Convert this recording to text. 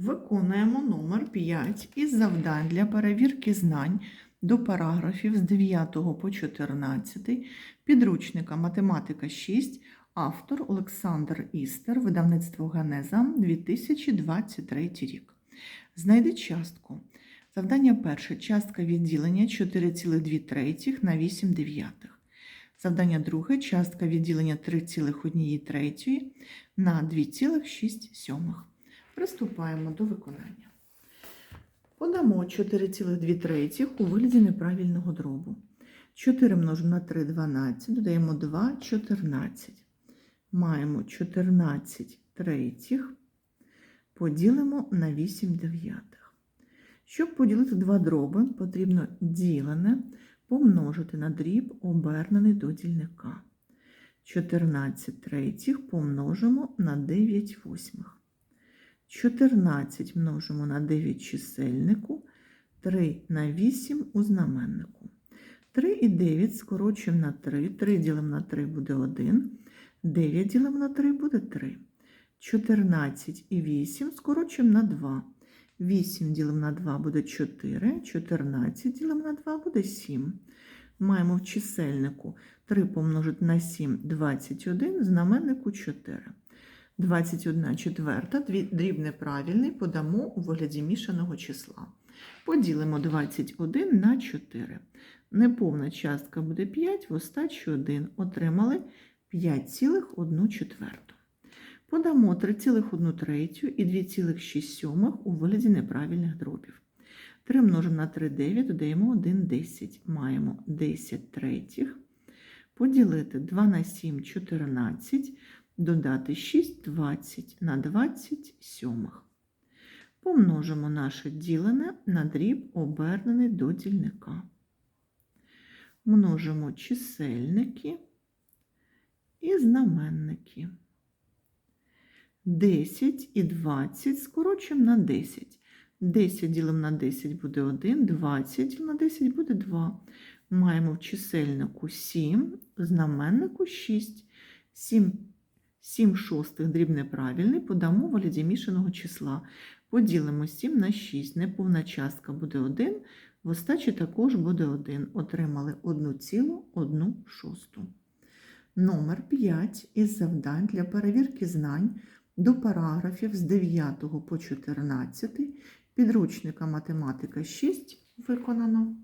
Виконуємо номер 5 із завдань для перевірки знань до параграфів з 9 по 14, підручника Математика 6, автор Олександр Істер, видавництво Генеза, 2023 рік. Знайди частку. Завдання перше. Частка відділення 4,2 на 8 дев'ятих. Завдання друге. Частка відділення 3,1 на 2,6 Приступаємо до виконання. Подамо 4,2 у вигляді неправильного дробу. 4 множимо на 3 – 12, додаємо 2 – 14. Маємо 14 третіх, поділимо на 8 дев'ятих. Щоб поділити два дроби, потрібно ділене помножити на дріб, обернений до дільника. 14 третіх помножимо на 9 восьмих. 14 множимо на 9 чисельнику, 3 на 8 у знаменнику. 3 і 9 скорочуємо на 3, 3 ділимо на 3 буде 1, 9 ділимо на 3 буде 3. 14 і 8 скорочуємо на 2. 8 ділимо на 2 буде 4, 14 ділимо на 2 буде 7. Маємо в чисельнику 3 помножити на 7 – 21, в знаменнику 4. 21 четверта, дріб неправильний, подамо у вигляді мішаного числа. Поділимо 21 на 4. Неповна частка буде 5, в остачі 1. Отримали 5,1 четверту. Подамо 3,1 третю і 2,6 у вигляді неправильних дробів. 3 множимо на 3 – 9, додаємо 1 – 10. Маємо 10 третіх. Поділити 2 на 7 – 14 додати 6 20 на 20 сьомих. Помножимо наше ділене на дріб, обернений до дільника. Множимо чисельники і знаменники. 10 і 20 скорочуємо на 10. 10 ділимо на 10 буде 1, 20 ділимо на 10 буде 2. Маємо в чисельнику 7, в знаменнику 6. 7 7 шостих дріб неправильний, подамо вигляді мішаного числа. Поділимо 7 на 6. Неповна частка буде 1, в остачі також буде 1. Отримали 1,1 шосту. Номер 5 із завдань для перевірки знань до параграфів з 9 по 14 підручника Математика 6 виконано.